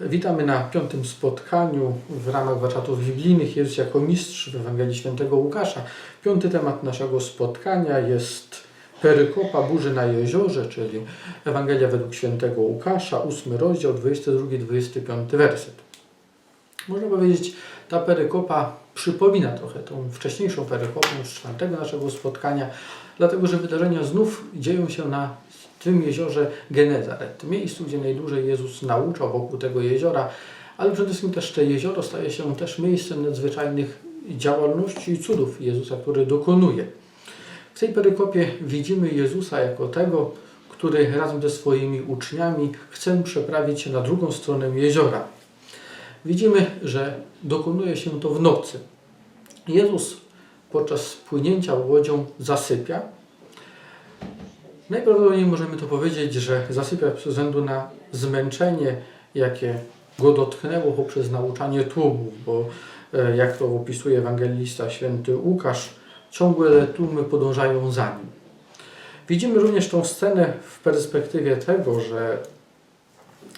Witamy na piątym spotkaniu w ramach warsztatów biblijnych Jezus jako mistrz w Ewangelii Świętego Łukasza. Piąty temat naszego spotkania jest perykopa burzy na jeziorze, czyli Ewangelia według Świętego Łukasza, ósmy rozdział, 22-25 werset. Można powiedzieć, ta perykopa przypomina trochę tą wcześniejszą perykopę z czwartego naszego spotkania, dlatego że wydarzenia znów dzieją się na tym jeziorze Genezaret, miejscu, gdzie najdłużej Jezus nauczał wokół tego jeziora, ale przede wszystkim też to jezioro staje się też miejscem nadzwyczajnych działalności i cudów Jezusa, który dokonuje. W tej perykopie widzimy Jezusa jako tego, który razem ze swoimi uczniami chce przeprawić się na drugą stronę jeziora. Widzimy, że dokonuje się to w nocy. Jezus podczas płynięcia łodzią zasypia. Najprawdopodobniej możemy to powiedzieć, że zasypia ze względu na zmęczenie, jakie go dotknęło poprzez nauczanie tłumów, bo e, jak to opisuje ewangelista święty Łukasz, ciągłe tłumy podążają za nim. Widzimy również tą scenę w perspektywie tego, że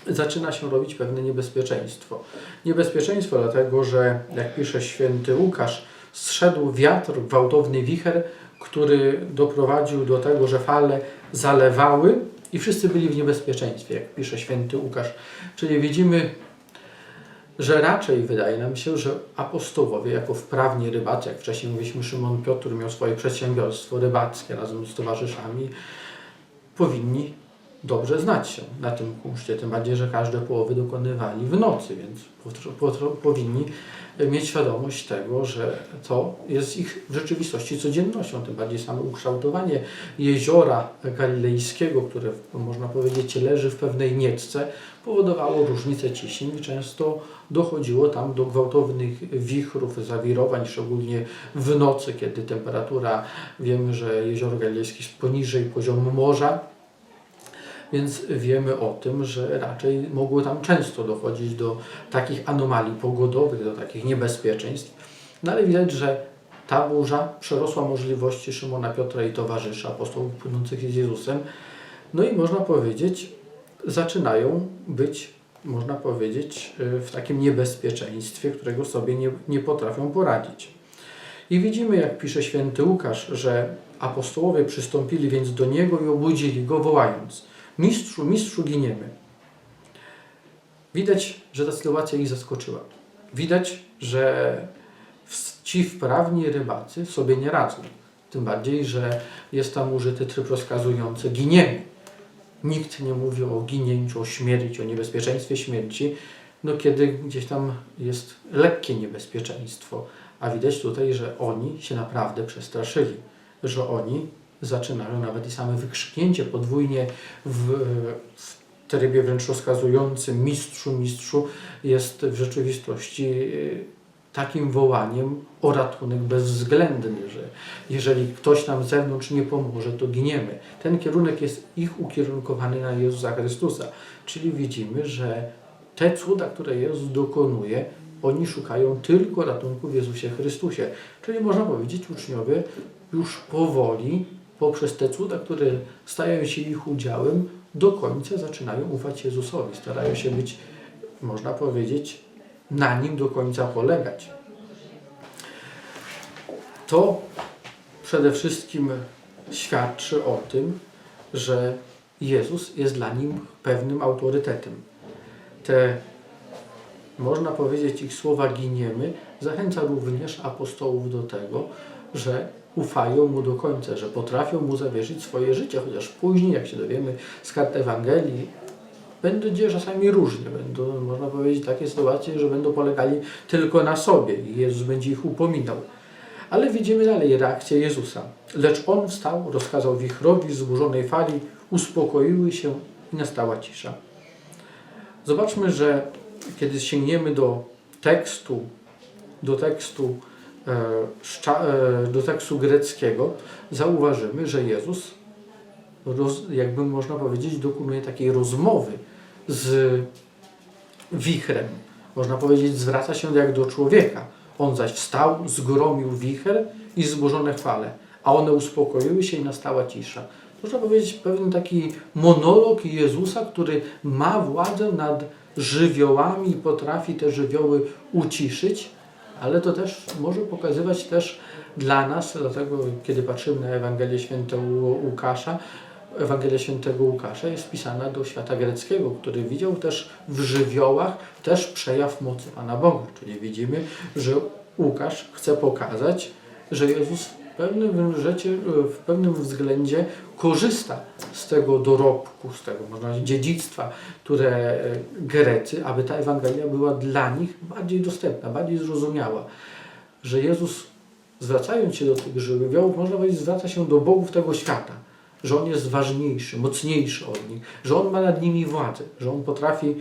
zaczyna się robić pewne niebezpieczeństwo. Niebezpieczeństwo dlatego, że jak pisze święty Łukasz, zszedł wiatr, gwałtowny wicher, który doprowadził do tego, że fale zalewały i wszyscy byli w niebezpieczeństwie, jak pisze święty Łukasz. Czyli widzimy, że raczej wydaje nam się, że apostołowie, jako wprawni rybacy, jak wcześniej mówiliśmy, Szymon Piotr miał swoje przedsiębiorstwo rybackie razem z towarzyszami, powinni dobrze znać się na tym kunszcie, tym bardziej, że każde połowy dokonywali w nocy, więc powinni mieć świadomość tego, że to jest ich w rzeczywistości codziennością, tym bardziej samo ukształtowanie jeziora galilejskiego, które można powiedzieć leży w pewnej niecce, powodowało różnice ciśnień. I często dochodziło tam do gwałtownych wichrów, zawirowań, szczególnie w nocy, kiedy temperatura, wiemy, że jezioro galilejskie jest poniżej poziomu morza, więc wiemy o tym, że raczej mogło tam często dochodzić do takich anomalii pogodowych, do takich niebezpieczeństw. No ale widać, że ta burza przerosła możliwości Szymona Piotra i towarzysza, apostołów płynących z Jezusem. No i można powiedzieć, zaczynają być, można powiedzieć, w takim niebezpieczeństwie, którego sobie nie, nie potrafią poradzić. I widzimy, jak pisze święty Łukasz, że apostołowie przystąpili więc do niego i obudzili go, wołając: Mistrzu, mistrzu, giniemy. Widać, że ta sytuacja ich zaskoczyła. Widać, że ci wprawni rybacy sobie nie radzą. Tym bardziej, że jest tam użyty tryb rozkazujący giniemy. Nikt nie mówi o ginięciu, o śmierci, o niebezpieczeństwie śmierci, no kiedy gdzieś tam jest lekkie niebezpieczeństwo. A widać tutaj, że oni się naprawdę przestraszyli, że oni zaczynają nawet i same wykrzyknięcie podwójnie w, w trybie wręcz rozkazującym mistrzu, mistrzu jest w rzeczywistości y, takim wołaniem o ratunek bezwzględny, że jeżeli ktoś nam z zewnątrz nie pomoże, to giniemy. Ten kierunek jest ich ukierunkowany na Jezusa Chrystusa. Czyli widzimy, że te cuda, które Jezus dokonuje, oni szukają tylko ratunku w Jezusie Chrystusie. Czyli można powiedzieć, uczniowie już powoli, poprzez te cuda, które stają się ich udziałem, do końca zaczynają ufać Jezusowi. Starają się być, można powiedzieć, na nim do końca polegać. To przede wszystkim świadczy o tym, że Jezus jest dla nim pewnym autorytetem. Te, można powiedzieć, ich słowa giniemy, zachęca również apostołów do tego, że ufają Mu do końca, że potrafią Mu zawierzyć swoje życie, chociaż później, jak się dowiemy z kart Ewangelii, będzie czasami różnie. Będą, można powiedzieć, takie sytuacje, że będą polegali tylko na sobie i Jezus będzie ich upominał. Ale widzimy dalej reakcję Jezusa. Lecz On wstał, rozkazał wichrowi zburzonej fali, uspokoiły się i nastała cisza. Zobaczmy, że kiedy sięgniemy do tekstu, do tekstu, do tekstu greckiego, zauważymy, że Jezus, jakby można powiedzieć, dokonuje takiej rozmowy z wichrem. Można powiedzieć, zwraca się jak do człowieka. On zaś wstał, zgromił wicher i zburzone fale, a one uspokoiły się i nastała cisza. Można powiedzieć pewien taki monolog Jezusa, który ma władzę nad żywiołami i potrafi te żywioły uciszyć, ale to też może pokazywać też dla nas, dlatego kiedy patrzymy na Ewangelię Świętego Łukasza, Ewangelia Świętego Łukasza jest pisana do świata greckiego, który widział też w żywiołach też przejaw mocy Pana Boga. Czyli widzimy, że Łukasz chce pokazać, że Jezus pewnym, rzeczy, w pewnym względzie korzysta z tego dorobku, z tego można powiedzieć, dziedzictwa, które Grecy, aby ta Ewangelia była dla nich bardziej dostępna, bardziej zrozumiała. Że Jezus zwracając się do tych żywiołów, można powiedzieć, zwraca się do bogów tego świata że On jest ważniejszy, mocniejszy od nich, że On ma nad nimi władzę, że On potrafi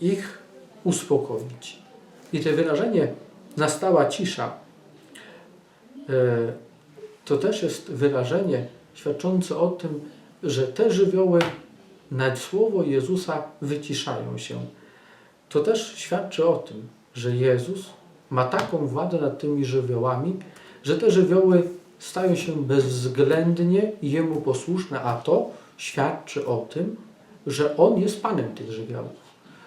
ich uspokoić. I to wyrażenie nastała cisza e, to też jest wyrażenie świadczące o tym, że te żywioły nad słowo Jezusa wyciszają się. To też świadczy o tym, że Jezus ma taką władzę nad tymi żywiołami, że te żywioły stają się bezwzględnie Jemu posłuszne, a to świadczy o tym, że On jest Panem tych żywiołów,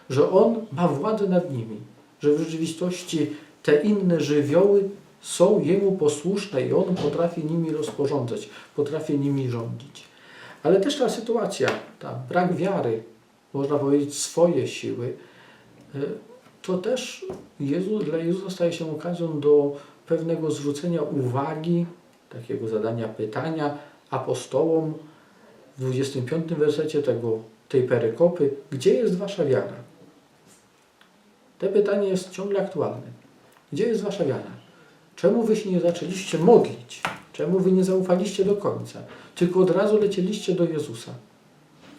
że On ma władzę nad nimi, że w rzeczywistości te inne żywioły są Jemu posłuszne i On potrafi nimi rozporządzać, potrafi nimi rządzić. Ale też ta sytuacja, ta brak wiary, można powiedzieć swoje siły, y, to też Jezu, dla Jezusa staje się okazją do pewnego zwrócenia uwagi takiego zadania pytania apostołom w 25 wersecie tego, tej perykopy, gdzie jest wasza wiara? To pytanie jest ciągle aktualne. Gdzie jest wasza wiara? Czemu wy się nie zaczęliście modlić? Czemu wy nie zaufaliście do końca? Tylko od razu lecieliście do Jezusa.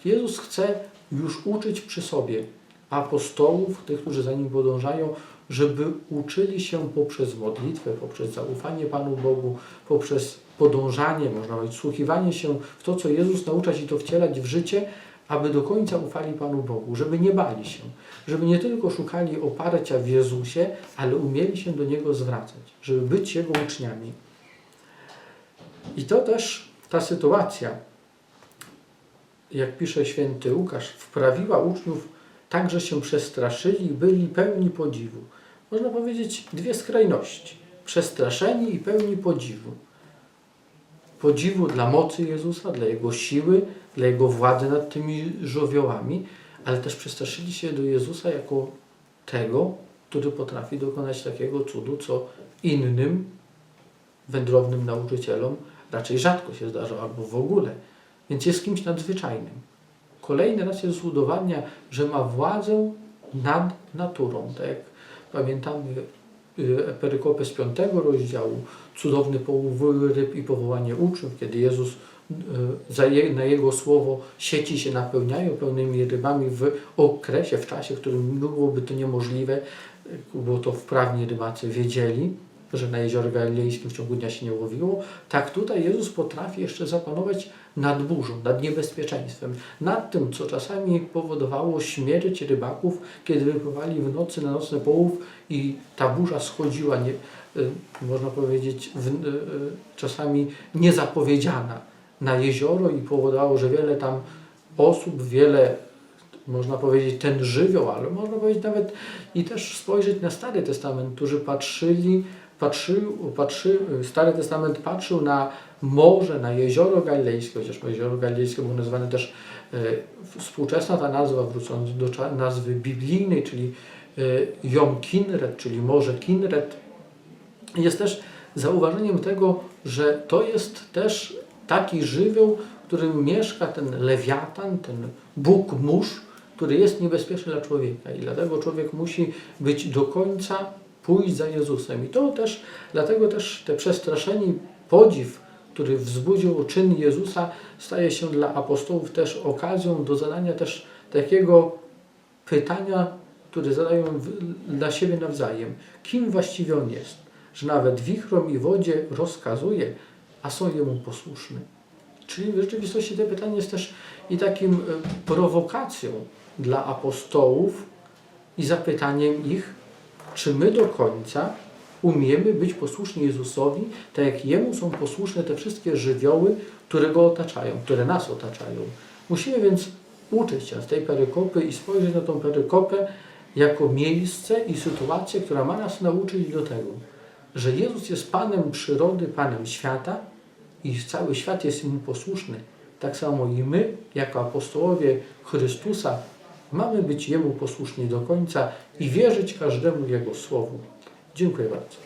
Jezus chce już uczyć przy sobie apostołów, tych, którzy za nim podążają, żeby uczyli się poprzez modlitwę, poprzez zaufanie Panu Bogu, poprzez podążanie, można powiedzieć, słuchiwanie się w to, co Jezus naucza się to wcielać w życie, aby do końca ufali Panu Bogu, żeby nie bali się, żeby nie tylko szukali oparcia w Jezusie, ale umieli się do Niego zwracać, żeby być Jego uczniami. I to też ta sytuacja, jak pisze święty Łukasz, wprawiła uczniów tak, że się przestraszyli i byli pełni podziwu. Można powiedzieć dwie skrajności. Przestraszeni i pełni podziwu. Podziwu dla mocy Jezusa, dla Jego siły, dla Jego władzy nad tymi żywiołami, ale też przestraszyli się do Jezusa jako tego, który potrafi dokonać takiego cudu, co innym wędrownym nauczycielom raczej rzadko się zdarza, albo w ogóle. Więc jest kimś nadzwyczajnym. Kolejny raz jest udowadnia, że ma władzę nad naturą. Tak jak pamiętamy perykopę z piątego rozdziału, cudowny połów ryb i powołanie uczniów, kiedy Jezus y, na Jego słowo sieci się napełniają pełnymi rybami w okresie, w czasie, w którym byłoby to niemożliwe, bo to wprawni rybacy wiedzieli, że na jeziorze galilejskim w ciągu dnia się nie łowiło, tak tutaj Jezus potrafi jeszcze zapanować nad burzą, nad niebezpieczeństwem, nad tym, co czasami powodowało śmierć rybaków, kiedy wypływali w nocy na nocny połów i ta burza schodziła, nie, y, można powiedzieć, w, y, y, czasami niezapowiedziana na jezioro i powodowało, że wiele tam osób, wiele można powiedzieć, ten żywioł, ale można powiedzieć nawet i też spojrzeć na Stary Testament, którzy patrzyli patrzył, patrzy, Stary Testament patrzył na morze, na jezioro galilejskie, chociaż jezioro galilejskie było nazywane też e, współczesna ta nazwa, wrócąc do nazwy biblijnej, czyli e, Jom Kinret, czyli Morze Kinret, jest też zauważeniem tego, że to jest też taki żywioł, w którym mieszka ten lewiatan, ten Bóg mórz, który jest niebezpieczny dla człowieka. I dlatego człowiek musi być do końca pójść za Jezusem. I to też, dlatego też te przestraszeni podziw, który wzbudził czyn Jezusa, staje się dla apostołów też okazją do zadania też takiego pytania, które zadają dla siebie nawzajem. Kim właściwie On jest? Że nawet wichrom i wodzie rozkazuje, a są Jemu posłuszni. Czyli w rzeczywistości to pytanie jest też i takim e, prowokacją dla apostołów i zapytaniem ich, czy my do końca umiemy być posłuszni Jezusowi, tak jak Jemu są posłuszne te wszystkie żywioły, które Go otaczają, które nas otaczają. Musimy więc uczyć się z tej perykopy i spojrzeć na tą perykopę jako miejsce i sytuację, która ma nas nauczyć do tego, że Jezus jest Panem przyrody, Panem świata i cały świat jest Mu posłuszny. Tak samo i my, jako apostołowie Chrystusa, mamy być Jemu posłuszni do końca i wierzyć każdemu Jego słowu. Dziękuję bardzo.